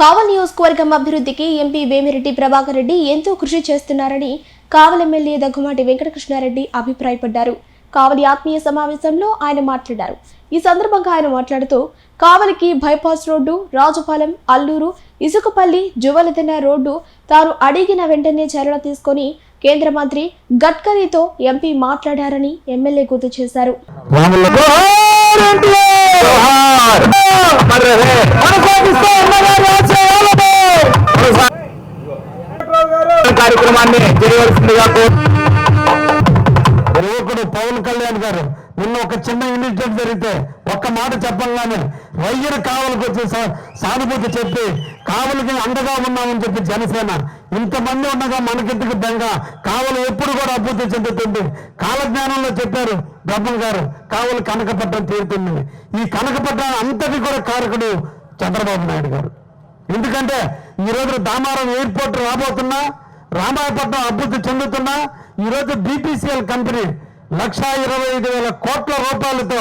కావల్ నియోజకవర్గం అభివృద్ధికి ఎంపీ వేమిరెడ్డి ప్రభాకర్ రెడ్డి ఎంతో కృషి చేస్తున్నారని కావల్ ఎమ్మెల్యే దగ్గుమాటి వెంకటకృష్ణారెడ్డి అభిప్రాయపడ్డారు. కావలి ఆత్మీయ సమావేశంలో ఆయన మాట్లాడారు. ఈ సందర్భంగా ఆయన మాట్లాడుతూ కావలికి బైపాస్ రోడ్డు రాజుపాలెం అల్లూరు ఇసుకపల్లి జువలదిన రోడ్డు తాను అడిగిన వెంటనే చర్యలు తీసుకొని కేంద్ర మంత్రి గడ్కరీతో ఎంపీ మాట్లాడారని ఎమ్మెల్యే గుర్తు చేశారు. కార్యక్రమాన్ని చేయవలసిందిగా కోరు- యువకుడు పవన్ కళ్యాణ్ గారు నిన్న ఒక చిన్న ఇన్సిడెంట్ జరిగితే ఒక్క మాట చెప్పంగానే రయ్యను కావలికి వచ్చి సానుభూతి చెప్పి కావలికి అండగా ఉన్నామని చెప్పి జనసేన ఇంతమంది ఉండగా మనకెందుకు బెంగ కావలి ఎప్పుడు కూడా అభివృద్ధి చెందుతుంది. కాలజ్ఞానంలో చెప్పారు బ్రహ్మం గారు కావలి కనకపట్నం తీరుతుంది. ఈ కనకపట్నం అంతటి కూడా కారకుడు చంద్రబాబు నాయుడు గారు. ఎందుకంటే ఈరోజు దామారం ఎయిర్పోర్ట్ రాబోతున్నా రామాయపట్నం అభివృద్ధి చెందుతున్నా ఈరోజు బీపీసీఎల్ కంపెనీ లక్షా ఇరవై ఐదు వేల కోట్ల రూపాయలతో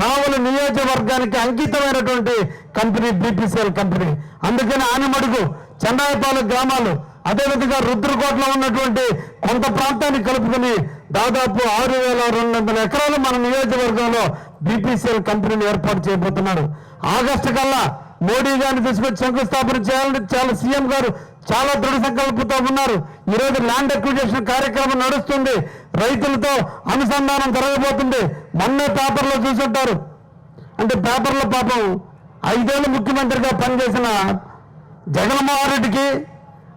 కావలి నియోజకవర్గానికి అంకితమైనటువంటి కంపెనీ బీపీసీఎల్ కంపెనీ. అందుకని ఆనిమడుగు చెన్నాయపాలెం గ్రామాలు అదేవిధంగా రుద్రకోటలో ఉన్నటువంటి కొంత ప్రాంతాన్ని కలుపుకొని దాదాపు ఆరు వేల రెండు వందల ఎకరాలు మన నియోజకవర్గంలో బీపీసీఎల్ కంపెనీని ఏర్పాటు చేయబోతున్నాడు. ఆగస్టు కల్లా మోడీ గారిని తీసుకొచ్చి శంకుస్థాపన చేయాలని చాలా సీఎం గారు చాలా దృఢ సంకల్పంతో ఉన్నారు. ఈరోజు ల్యాండ్ అక్విజిషన్ కార్యక్రమం నడుస్తుంది. రైతులతో అనుసంధానం జరగబోతుంది. మొన్నే పేపర్లో చూసుంటారు. అంటే పేపర్లో పాపం ఐదేళ్ళు ముఖ్యమంత్రిగా పనిచేసిన జగన్మోహన్ రెడ్డికి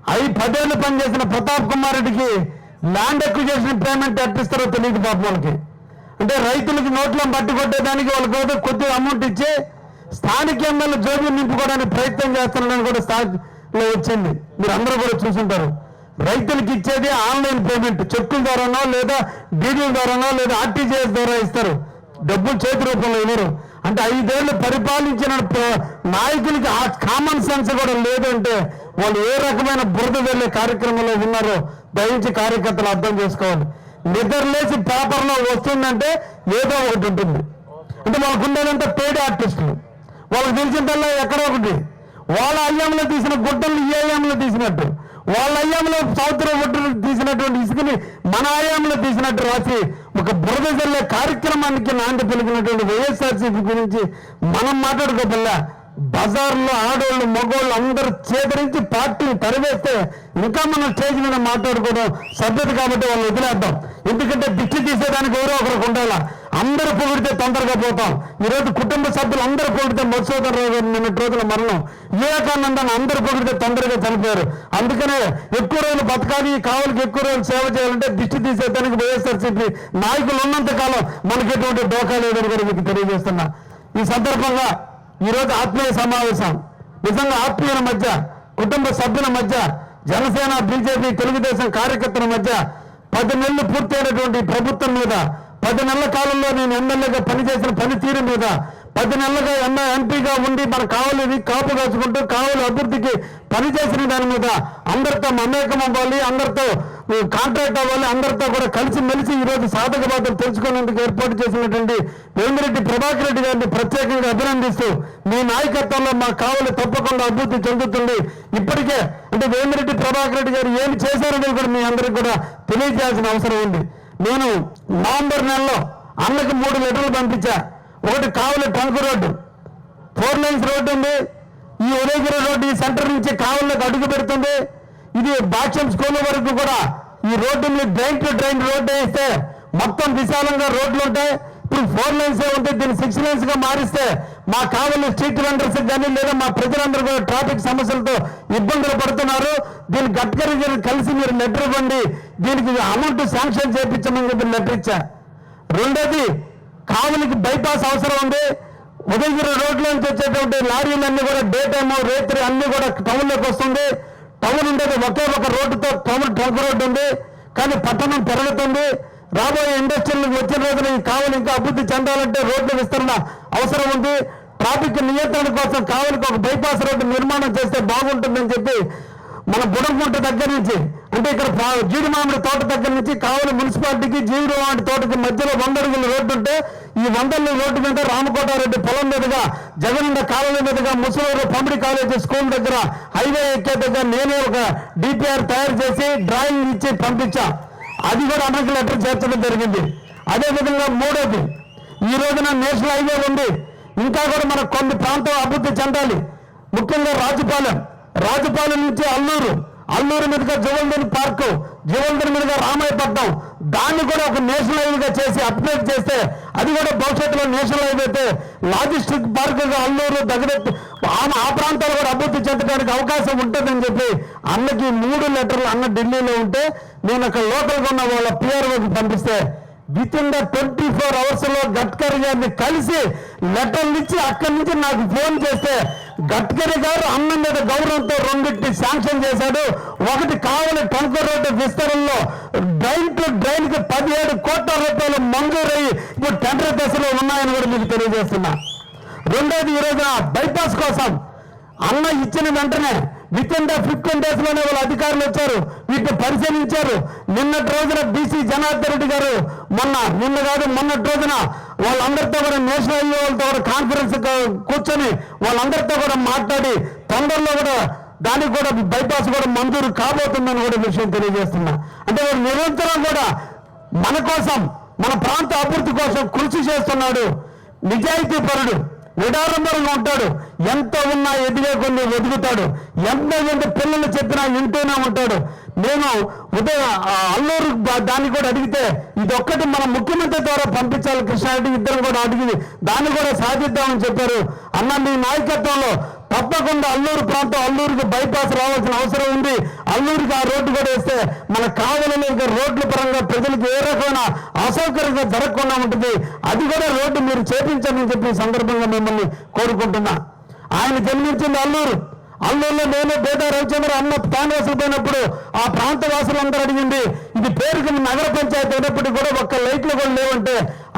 అవి పదేళ్ళు పనిచేసిన ప్రతాప్ కుమార్ రెడ్డికి ల్యాండ్ అక్విజేషన్ పేమెంట్ ఎట్టిస్తారో తెలియదు పాపం వాళ్ళకి. అంటే రైతులకి నోట్లను బట్టి కొట్టేదానికి వాళ్ళకి ఏదో కొద్దిగా అమౌంట్ ఇచ్చి స్థానిక ఎమ్మెల్యే జోబులు నింపుకోవడానికి ప్రయత్నం చేస్తున్నారని కూడా స్థాయిలో వచ్చింది. మీరు అందరూ కూడా చూసుంటారు. రైతులకి ఇచ్చేది ఆన్లైన్ పేమెంట్. చెక్కుల ద్వారానో లేదా డీడీల ద్వారానో లేదా ఆర్టీజీఎస్ ద్వారా ఇస్తారు. డబ్బులు చేతి రూపంలో ఇవ్వరు. అంటే ఐదేళ్ళు పరిపాలించిన ప్ర- నాయకులకి ఆ కామన్ సెన్స్ కూడా లేదంటే వాళ్ళు ఏ రకమైన బురద వెళ్ళే కార్యక్రమంలో ఉన్నారో దయించి కార్యకర్తలు అర్థం చేసుకోవాలి. నిద్రలేసి పేపర్లో వస్తుందంటే ఏదో ఒకటి ఉంటుంది. అంటే వాళ్ళకు ఉండేదంటే పేడి ఆర్టిస్టులు. వాళ్ళకి తెలిసిందల్లా ఎక్కడో ఒకటి. వాళ్ళ అయ్యంలో తీసిన గుడ్డలు ఈ అయ్యంలో తీసినట్టు. వాళ్ళ అయ్యంలో సౌత్ర గుడ్డలు తీసినటువంటి ఇసుకని మన అయ్యంలో తీసినట్టు రాసి ఒక బురద జల్లే కార్యక్రమానికి నాంది పలికినటువంటి వైఎస్ఆర్సీపీ గురించి మనం మాట్లాడుకోబల్లా బజార్లో ఆడోళ్ళు మగోళ్ళు అందరూ చేదరించి పార్టీని తరివేస్తే ఇంకా మనం స్టేజ్ మీద మాట్లాడుకోవడం సభ్యత కాబట్టి వాళ్ళు వదిలేద్దాం. ఎందుకంటే దిష్టి తీసేదానికి ఎవరో ఒకరికి ఉండాలా? అందరూ పొగిడితే తొందరగా పోతాం. ఈరోజు కుటుంబ సభ్యులు అందరూ పొగిడితే మధుసూదన్ రావు గారు నిన్నటి రోజుల మరణం. వివేకానందని అందరూ పొగిడితే తొందరగా చనిపోయారు. అందుకనే ఎక్కువ రోజులు బతకాలి కావలికి ఎక్కువ రోజులు సేవ చేయాలంటే దిష్టి తీసేదానికి వైఎస్ఆర్సీపీ నాయకులు ఉన్నంత కాలం మనకి ఎటువంటి డోకా లేదని కూడా మీకు తెలియజేస్తున్నా. ఈ సందర్భంగా ఈరోజు ఆత్మీయ సమావేశం. నిజంగా ఆత్మీయుల మధ్య కుటుంబ సభ్యుల మధ్య జనసేన బీజేపీ తెలుగుదేశం కార్యకర్తల మధ్య పది నెలలు పూర్తయినటువంటి ప్రభుత్వం మీద పది నెలల కాలంలో నేను ఎమ్మెల్యేగా పనిచేసిన పనితీరు మీద పది నెలలుగా ఎన్నో ఎంపీగా ఉండి మన కావలిని కాపు కాచుకుంటూ కావలి అభివృద్ధికి పనిచేసిన దాని మీద అందరితో మమేకం అవ్వాలి అందరితో కాంట్రాక్ట్ అవ్వాలి అందరితో కూడా కలిసి మెలిసి ఈ రోజు సాధక బాధలు తెలుసుకునేందుకు ఏర్పాటు చేసినటువంటి వేమిరెడ్డి ప్రభాకర్ రెడ్డి గారిని ప్రత్యేకంగా అభినందిస్తూ మీ నాయకత్వంలో మా కావలి తప్పకుండా అభివృద్ధి చెందుతుంది. ఇప్పటికే అంటే వేమిరెడ్డి ప్రభాకర్ రెడ్డి గారు ఏమి చేశారనేది కూడా మీ అందరికి కూడా తెలియజేయాల్సిన అవసరం ఉంది. నేను నవంబర్ నెలలో అన్నకి మూడు లెటర్లు పంపించా. ఒకటి కావలి టంకు రోడ్డు. ఫోర్ లైన్స్ రోడ్డు ఉంది. ఈ ఉదయగిరి రోడ్డు ఈ సెంటర్ నుంచి కావలిలోకి అడుగు పెడుతుంది. ఇది బాక్యం స్కూల్ వరకు కూడా ఈ రోడ్డు మీద డ్రైన్ టు డ్రైన్ రోడ్డు వేస్తే మొత్తం విశాలంగా రోడ్లు ఉంటాయి. ఇప్పుడు ఫోర్ లైన్స్ ఉంటే దీన్ని సిక్స్ లైన్స్గా మారిస్తే మా కావలి స్ట్రీట్ వెండర్స్ కానీ లేదా మా ప్రజలందరూ కూడా ట్రాఫిక్ సమస్యలతో ఇబ్బందులు పడుతున్నారు. దీన్ని గడ్కరీ కలిసి మీరు లెటర్ ఇవ్వండి. దీనికి అమౌంట్ శాంక్షన్ చేయించమని చెప్పి లెటర్ ఇచ్చా. రెండోది కావలికి బైపాస్ అవసరం ఉంది. ఉదయగిరి రోడ్ల నుంచి వచ్చేటువంటి లారీలన్నీ కూడా డే టైమ్ రేత్రి అన్ని కూడా టౌన్లోకి వస్తుంది. టౌన్ ఉండేది ఒకే ఒక రోడ్డుతో టౌన్ ట్రంక్ రోడ్డు ఉంది కానీ పట్టణం పెరుగుతుంది. రాబోయే ఇండస్ట్రీలు వచ్చిన రోజున ఈ కావలి ఇంకా అభివృద్ధి చెందాలంటే రోడ్ల విస్తరణ అవసరం ఉంది. ట్రాఫిక్ నియంత్రణ కోసం కావలికి ఒక బైపాస్ రోడ్డు నిర్మాణం చేస్తే బాగుంటుందని చెప్పి మన బుడంకుంట దగ్గర నుంచి అంటే ఇక్కడ పా- జీడి మామిడి తోట దగ్గర నుంచి కావలి మున్సిపాలిటీకి జీడి మామిడి తోటకి మధ్యలో వంద అడుగుల రోడ్డు ఉంటే ఈ వందల రోడ్డు మీద రామకోటారెడ్డి పొలం మీదుగా జగనన్న కాలనీ మీదుగా ముసలూరు పంపిడి కాలేజీ స్కూల్ దగ్గర హైవే ఎక్కే దగ్గర నేను ఒక డిపిఆర్ తయారు చేసి డ్రాయింగ్ ఇచ్చి పంపించా. అది కూడా అన్నకి లెటర్ చేర్చడం జరిగింది. అదేవిధంగా మూడోది ఈ రోజున నేషనల్ హైవే ఉంది. ఇంకా కూడా మన కొన్ని ప్రాంతం అభివృద్ధి చెందాలి. ముఖ్యంగా రాజుపాలెం. రాజుపాలెం నుంచి అల్లూరు. అల్లూరు మీదుగా జువల్దన్ పార్కు జువల్దన్ మీదుగా రామాయపట్నం. దాన్ని కూడా ఒక నేషనల్ హైవేగా చేసి అప్గ్రేడ్ చేస్తే అది కూడా భవిష్యత్తులో నేషనల్ హైవే అయితే లాజిస్టిక్ పార్క్ అల్లూరు దగ్గర ఆ- ప్రాంతాలు కూడా అభివృద్ధి చెందడానికి అవకాశం ఉంటుందని చెప్పి అన్నకి మూడు లెటర్లు అన్న ఢిల్లీలో ఉంటే నేను అక్కడ లోకల్గా ఉన్న వాళ్ళ పిఆర్ఓకి పంపిస్తే with in the twenty four అవర్స్లో గడ్కరీ గారిని కలిసి లెటర్లు ఇచ్చి అక్కడి నుంచి నాకు ఫోన్ చేస్తే గడ్కరీ గారు అన్నం మీద గౌరవంతో రెండింటి శాంక్షన్ చేశాడు. ఒకటి కావలి ట్రంక్ రోడ్డు విస్తరణలో డ్రైన్ టు డ్రైన్కి పదిహేడు కోట్ల రూపాయలు మంజూరయ్యి ఇప్పుడు టెండర్ దశలో ఉన్నాయని కూడా మీకు తెలియజేస్తున్నా. రెండోది ఈరోజు బైపాస్ కోసం అన్న ఇచ్చిన వెంటనే విత్ ఇన్ ద ఫిఫ్టీన్ డేస్లోనే వాళ్ళు అధికారులు వచ్చారు. వీటిని పరిశీలించారు. నిన్నటి రోజున బీసీ జనార్దన్ రెడ్డి గారు మొన్న నిన్న కాదు మొన్నటి రోజున వాళ్ళందరితో కూడా నేషనల్ హైవే వాళ్ళతో కూడా కాన్ఫరెన్స్ కూర్చొని వాళ్ళందరితో కూడా మాట్లాడి తొందరలో కూడా దానికి కూడా బైపాస్ కూడా మంజూరు కాబోతుందని కూడా విషయం తెలియజేస్తున్నా. అంటే వాడు నిరంతరం కూడా మన కోసం మన ప్రాంత అభివృద్ధి కోసం కృషి చేస్తున్నాడు. నిజాయితీ పరుడు ఉదారంగా ఉంటాడు. ఎంత ఉన్నా ఎదిగే కొన్ని ఎదుగుతాడు ఎంత ఎంత పిల్లలు చెప్పినా వింటూనే ఉంటాడు. నేను ఉదయం అల్లూరు దాన్ని కూడా అడిగితే ఇది ఒక్కటి మన ముఖ్యమంత్రి ద్వారా పంపించాలి కృష్ణారెడ్డి ఇద్దరు కూడా అడిగింది. దాన్ని కూడా సాధిద్దామని చెప్పారు. అన్న మీ నాయకత్వంలో తప్పకుండా అల్లూరు ప్రాంతం అల్లూరికి బైపాస్ రావాల్సిన అవసరం ఉంది. అల్లూరుకి ఆ రోడ్డు కూడా వేస్తే మన కావలలో ఇంకా రోడ్ల పరంగా ప్రజలకు ఏ రకమైన అసౌకర్యంగా జరగకుండా ఉంటుంది. అది కూడా రోడ్డు మీరు చేపించండి చెప్పి సందర్భంగా మిమ్మల్ని కోరుకుంటున్నా. ఆయన జన్మించింది అల్లూరు. అల్లూరులో నేను బేదా రవిచంద్ర అన్న తానవాసులు పోయినప్పుడు ఆ ప్రాంత వాసులందరూ అడిగింది ఇది పేరుకి నగర పంచాయతీ అయినప్పటికీ కూడా ఒక్క లైట్లు కూడా లేవంటే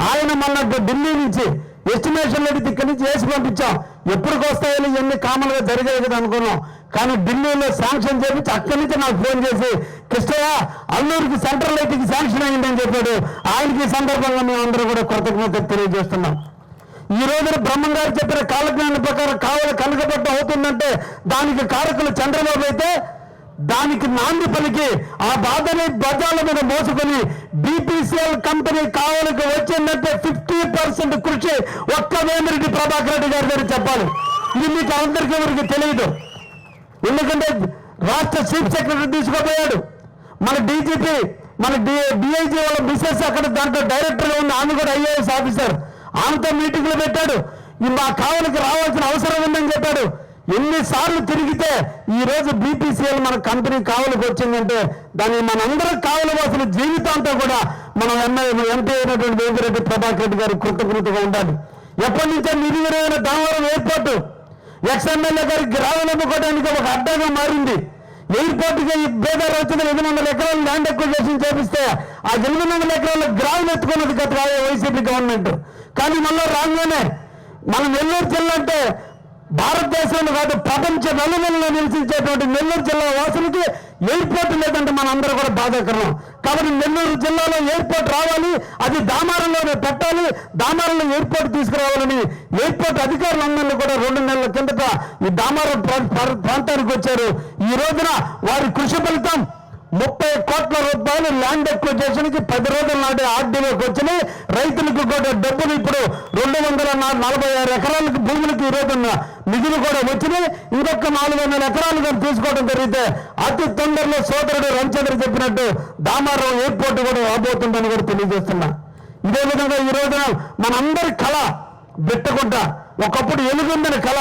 ఆయన మన ఢిల్లీ నుంచి ఎస్టిమేషన్ అడిగితే ఇక్కడి నుంచి వేసి పంపించాం. ఎప్పటికి వస్తాయని ఇవన్నీ కామన్గా జరిగాయి కదా అనుకున్నాం. కానీ ఢిల్లీలో శాంక్షన్ చేపించి అక్కడి నుంచి నాకు ఫోన్ చేసి కృష్ణయ్య అల్లూరికి సెంట్రల్ లైట్కి శాంక్షన్ అయ్యిందని చెప్పాడు. ఆయనకి ఈ సందర్భంగా మేమందరూ కూడా కృతజ్ఞత తెలియజేస్తున్నాం. ఈ రోజున బ్రహ్మం గారు చెప్పిన కాలజ్ఞానం ప్రకారం కావలి కనకపట్నం అవుతుందంటే దానికి కారకులు చంద్రబాబు అయితే దానికి నాంది పలికి ఆ బాధని బజార్ల మీద మోసుకొని బీపీసీఎల్ కంపెనీ కావలికి వచ్చిందంటే ఫిఫ్టీ పర్సెంట్ కృషి ఒక్క వేమిరెడ్డి ప్రభాకర్ రెడ్డి గారి దగ్గర చెప్పాలి. ఇది మీకు అందరికీ ఎవరికి తెలియదు. ఎందుకంటే రాష్ట్ర చీఫ్ సెక్రటరీ తీసుకుపోయాడు. మన డీజీపీ మన డిఐజీ వాళ్ళ మిసెస్ అక్కడ దాంట్లో డైరెక్టర్గా ఉన్న ఆమె కూడా ఐఏఎస్ ఆఫీసర్ ఆమెతో మీటింగ్లు పెట్టాడు. ఈ మా కావలికి రావాల్సిన అవసరం ఉందని చెప్పాడు. ఎన్నిసార్లు తిరిగితే ఈ రోజు బీపీసీఎల్ మన కంపెనీ కావలికి వచ్చిందంటే దాన్ని మనందరం కావలి వాసుల జీవితాంతో కూడా మనం ఎంఐ ఎంపీ అయినటువంటి వేమిరెడ్డి ప్రభాకర్ రెడ్డి గారు కృతజ్ఞతగా ఉండాలి. ఎప్పటి నుంచో నిధివిరైన దామవరం ఎయిర్పోర్టు ఎక్స్ఎమ్మెల్యే గారికి గ్రామం అమ్ముకోవడానికి ఒక అడ్డాగా మారింది. ఎయిర్పోర్ట్కి కి బేదారు వచ్చిన ఎనిమిది వందల ఎకరాలు ల్యాండ్ చేసి చేపిస్తే ఆ ఎనిమిది వందల ఎకరాల గ్రామం ఎత్తుకున్నది గత వైసీపీ గవర్నమెంట్ కానీ మళ్ళీ రాగానే మనం నెల్లూరు జిల్లా అంటే భారతదేశంలో కాదు ప్రపంచ నలుమూలలో నివసించేటువంటి నెల్లూరు జిల్లా వాసులకి ఎయిర్పోర్ట్ లేదంటే మన అందరూ కూడా బాధాకరం. కాబట్టి నెల్లూరు జిల్లాలో ఎయిర్పోర్ట్ రావాలి అది దామారంలోనే పెట్టాలి దామారంలో ఎయిర్పోర్ట్ తీసుకురావాలని ఎయిర్పోర్ట్ అధికారులందరినీ కూడా రెండు నెలల కిందట ఈ దామారం ప్రా- ప్రా- ప్రాంతానికి వచ్చారు. ఈ రోజున వారి కృషి ఫలితం ముప్పై కోట్ల రూపాయలు ల్యాండ్ ఎక్విజేషన్కి పది రోజుల నాటి ఆర్డీలోకి వచ్చినాయి రైతులకు కూడా డబ్బులు ఇప్పుడు రెండు వందల నలభై ఆరు ఎకరాలకు భూములకు ఈ నిధులు కూడా వచ్చినాయి. ఇంకొక నాలుగు వందల ఎకరాలు కానీ తీసుకోవడం జరిగితే అతి తొందరలో సోదరుడు రవిచంద్ర చెప్పినట్టు దామారావు ఎయిర్పోర్ట్ కూడా రాబోతుందని కూడా తెలియజేస్తున్నా. ఇదే విధంగా ఈ రోజున మనందరి కళ బిట్టకుంట ఒకప్పుడు ఎలుగుందని కళ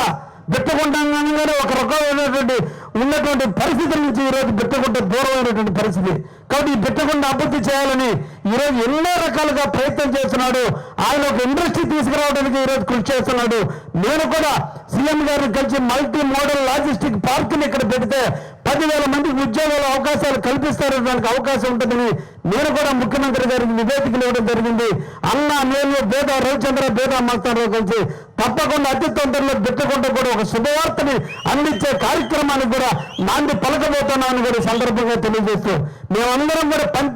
బిట్టకుంటగానే ఒక రకమైనటువంటి ఉన్నటువంటి పరిస్థితుల నుంచి ఈరోజు బిట్టకుంట దూరమైనటువంటి పరిస్థితి. కాబట్టి ఈ బిట్టకుంట అభివృద్ధి చేయాలని ఈరోజు ఎన్నో రకాలుగా ప్రయత్నం చేస్తున్నాడు. ఆయన ఒక ఇండస్ట్రీ తీసుకురావడానికి ఈరోజు కృషి చేస్తున్నాడు. నేను కూడా సీఎం గారిని కలిసి మల్టీ మోడల్ లాజిస్టిక్ పార్కుని ఇక్కడ పెడితే పదివేల మందికి ఉద్యోగాల అవకాశాలు కల్పిస్తారు దానికి అవకాశం ఉంటుందని నేను కూడా ముఖ్యమంత్రి గారికి నివేదికలు ఇవ్వడం జరిగింది. అన్న నేను బేద రవిచంద్ర బేద మస్తారావు కలిసి తప్పకుండా అతి తొందరలో బిట్టకుండా కూడా ఒక శుభవార్తని అందించే కార్యక్రమానికి కూడా నాంది పలకబోతున్నామని కూడా సందర్భంగా తెలియజేస్తూ మేమందరం కూడా పం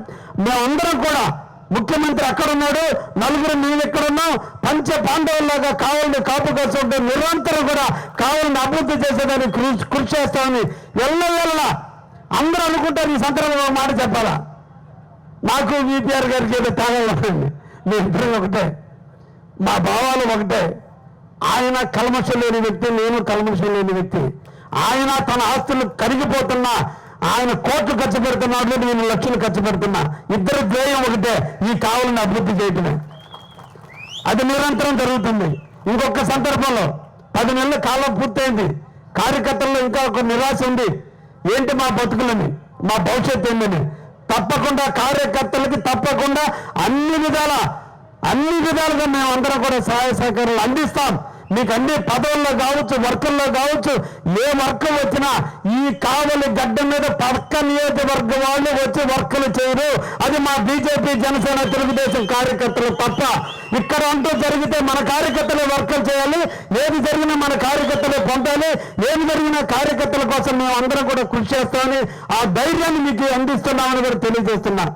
మేమందరం కూడా ముఖ్యమంత్రి అక్కడ ఉన్నాడు నలుగురు మేము ఇక్కడ ఉన్నాం పంచ పాండవుల్లాగా కావాలని కాపు కాసుకుంటే నిరంతరం కూడా కావాలని అభివృద్ధి చేసేదానికి కృషి కృషి చేస్తామని ఎల్ల అందరూ అనుకుంటారు ఈ సందర్భంలో మాట చెప్పాలా? నాకు బీపీఆర్ గారికి ఏదో తేడా ఉంటుంది మీ ఇద్దరం ఒకటే. మా భావాలు ఒకటే. ఆయన కల్మషం లేని వ్యక్తి నేను కల్మషం లేని వ్యక్తి. ఆయన తన ఆస్తులు కరిగిపోతున్నా ఆయన కోట్లు ఖర్చు పెడుతున్నాడు నేను లక్షలు ఖర్చు పెడుతున్నా ఇద్దరు ధ్యేయం ఒకటే ఈ కావాలని అభివృద్ధి చేయటమే. అది నిరంతరం జరుగుతుంది. ఇంకొక సందర్భంలో పది నెలల కాలం పూర్తయింది. కార్యకర్తల్లో ఇంకా ఒక నిరాశ ఉంది. ఏంటి మా బతుకులని? మా భవిష్యత్తు ఏంటని తప్పకుండా కార్యకర్తలకి తప్పకుండా అన్ని విధాల అన్ని విధాలుగా మేము అందరం కూడా సహాయ సహకారాలు అందిస్తాం. మీకు అన్ని పదవుల్లో కావచ్చు వర్గంలో కావచ్చు ఏ వర్గం వచ్చినా ఈ కావలి గడ్డ మీద పక్క నియోజకవర్గం వాళ్ళు వచ్చి వర్కులు చేయరు. అది మా బీజేపీ జనసేన తెలుగుదేశం కార్యకర్తలు తప్ప ఇక్కడ అంటూ జరిగితే మన కార్యకర్తలు వర్కలు చేయాలి ఏది జరిగినా మన కార్యకర్తలు పొందాలి ఏది జరిగినా కార్యకర్తల కోసం మేము అందరం కూడా కృషి చేస్తామని ఆ ధైర్యాన్ని మీకు అందిస్తున్నామని కూడా తెలియజేస్తున్నాను